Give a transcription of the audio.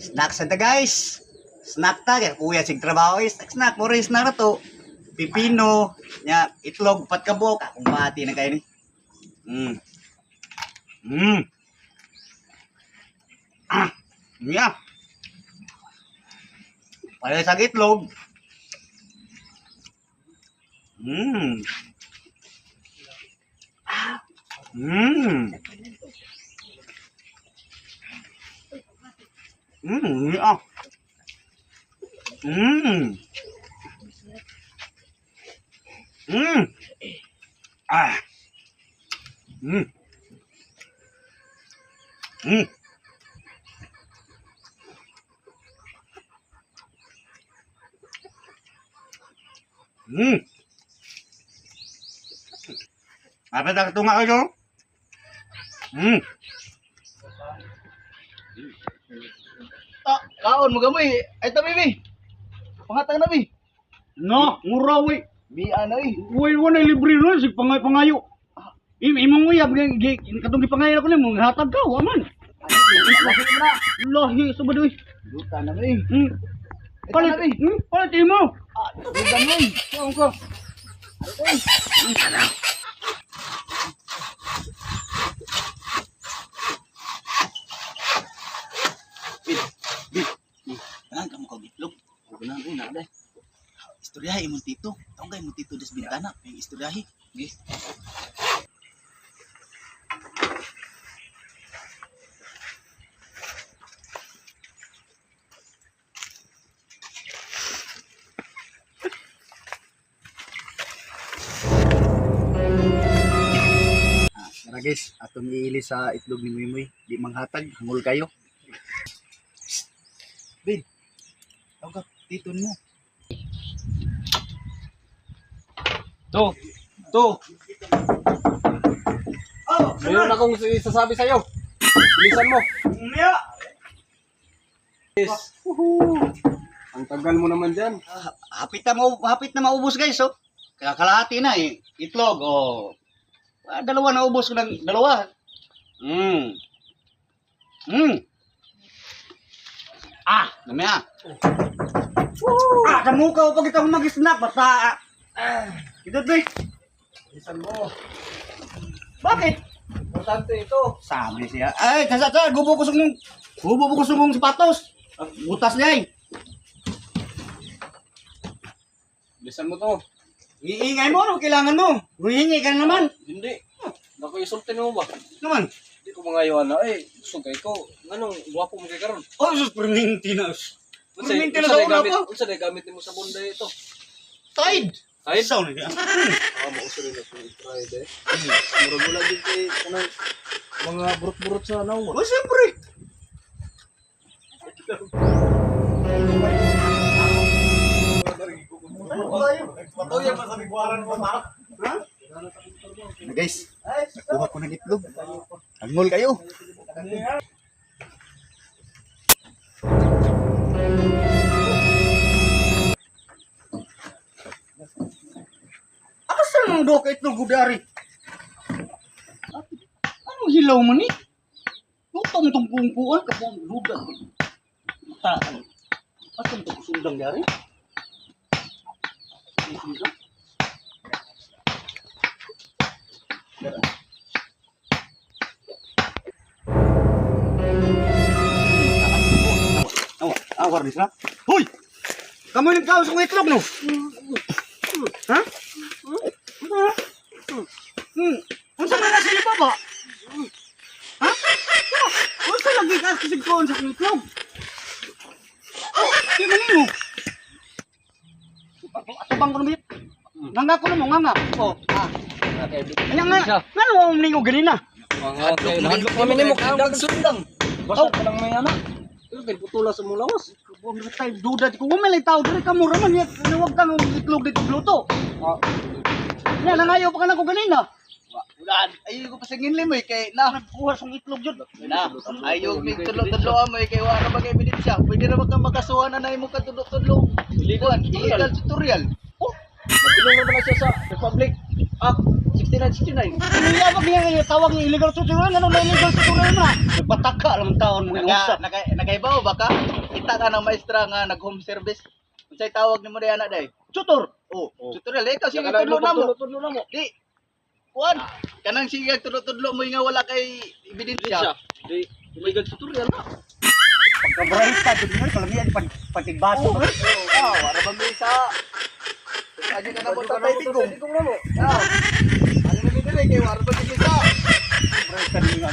Snack sa guys. Snack ta kaya kuya sig trabaho is snack snack mo rin snack na to. Pipino, nya itlog pat kabok akong bati na kayo ni. Mm. Mm. Ah, nya. Para sa itlog. Mm. Mm. Mm, nya. Mm. Mm. Ah. Mm. Mm. Mm. Apa tak tunggak kayo? Mm. Ah, kaon mo gamoy. Ay ta bibi. Pangatang na bi. No, mura we. Bi ana eh. Uy, wala libre ron sig pangay pangayo. Im imong uyab gi gi- katong gipangayo ko nimo hatag ka wa man. Lahi sa badoy. Luta na bi. Hmm. Palit, hmm, palit mo. Ah, lugan mo. Saan ka? Ang kamu kau gitlog. Kunang una deh. Istoryahi imong tito. Taong kay imong tito des bintana. Yung istoryahi. Gi. Ah, Tara guys, atong iili sa itlog ni Mimoy. Di manghatag, hangol kayo. Bin, ka, titon mo. To. To. Oh, Mayroon akong sasabi sa iyo. Bilisan mo. Umiya! Ang tagal mo naman diyan. Ah, hapit na, mau, hapit na maubos guys, oh. Kakalahati na, eh. Itlog, oh. Ah, dalawa na ubos ko ng dalawa. Mm. Mm. Ah, namaya. Ah, kamukaw pag ito mag-snap, basta, ah, ito, be. Bilisan mo. Bakit? Importante ito. Sabi siya, ay, kasa sa, gubo ko sumong, gubo ko sumong sapatos. Ah, Butas niya, eh. Bilisan mo to. Iingay mo, ano kailangan mo? Huhingi ka na naman. Hindi. Naku isulti mo ba? Naman. Ko mga na eh. Gusto kay ko. Anong guwapo mo kay karon? Oh, sus, permintinas. Unsa Perminti na unsa sa na una gamit? pa. Unsa na gamit mo sa bunda ito? Tide. Tide? Isaw na niya. Ah, mo usa rin ako try de. Murag wala din kay kanang mga burot-burot sa naw. Oh, siyempre. Na guys, kuha ko ng itlog. Angol kayo. Asa nang do ka itlog gudari? Anong hilaw mo ni? Lutong tong pungkuan ka pong ludag. Taan. Asan to kusundang dari? Kusundang? Awa, awar ni sa. Hoy! Kamu yung kaos ng itlog, no? Ha? Hmm. Unsa na sila baba? Ha? Unsa lagi ka sa sigkoon sa itlog? Oh, di man mo. Atubang ko na bit. Nganga ko na mo, nganga. Oh, ah. Kanya nga, ngano mo ningo ganina? Mga kay nahadlok kami nimo kay dag sundang. Basta ka lang may anak. Pero kay putula sa mulawas. Huwag na tayo duda. Kung umalay tao, dali ka mura man. Huwag kang itlog dito gluto. Ah, Yan, nangayaw pa ka na ko ganina. Wala, ayaw ko pa sa ginli mo eh, kay na. Nagkuha sa itlog yun. Na, ayaw mig tudlo-tudlo mo eh, kay wala ba kay ebidensya. Pwede na ba kang makasuhan na na mo ka tudlo-tudlo. Illegal tutorial. Oh, Nabilong na siya sa Republic Act 6969. Iya ba kaya tawag ng illegal tuturuan? Ano na illegal tuturuan na? Nagpataka lang taon mo yung usap. naka, nakaibaw ba ka? Kita ka ng maestra nga nag-home service. Unsay tawag nimo day anak day? Tutor. Oh, Oh. tutorial eh kasi Saka tudlo na mo. tudlo na mo. Di. Kuan. Kanang sige tudlo-tudlo mo nga wala kay ebidensya. Di, illegal tutorial na. Pagkabrahita, dun mo, kalamihan, patigbaso. Oh, ah, wala ba mi sa Ano ka na mo tatay tigong? na mo. Ah. Ano na dili kay wala ba mi sa? Brahita,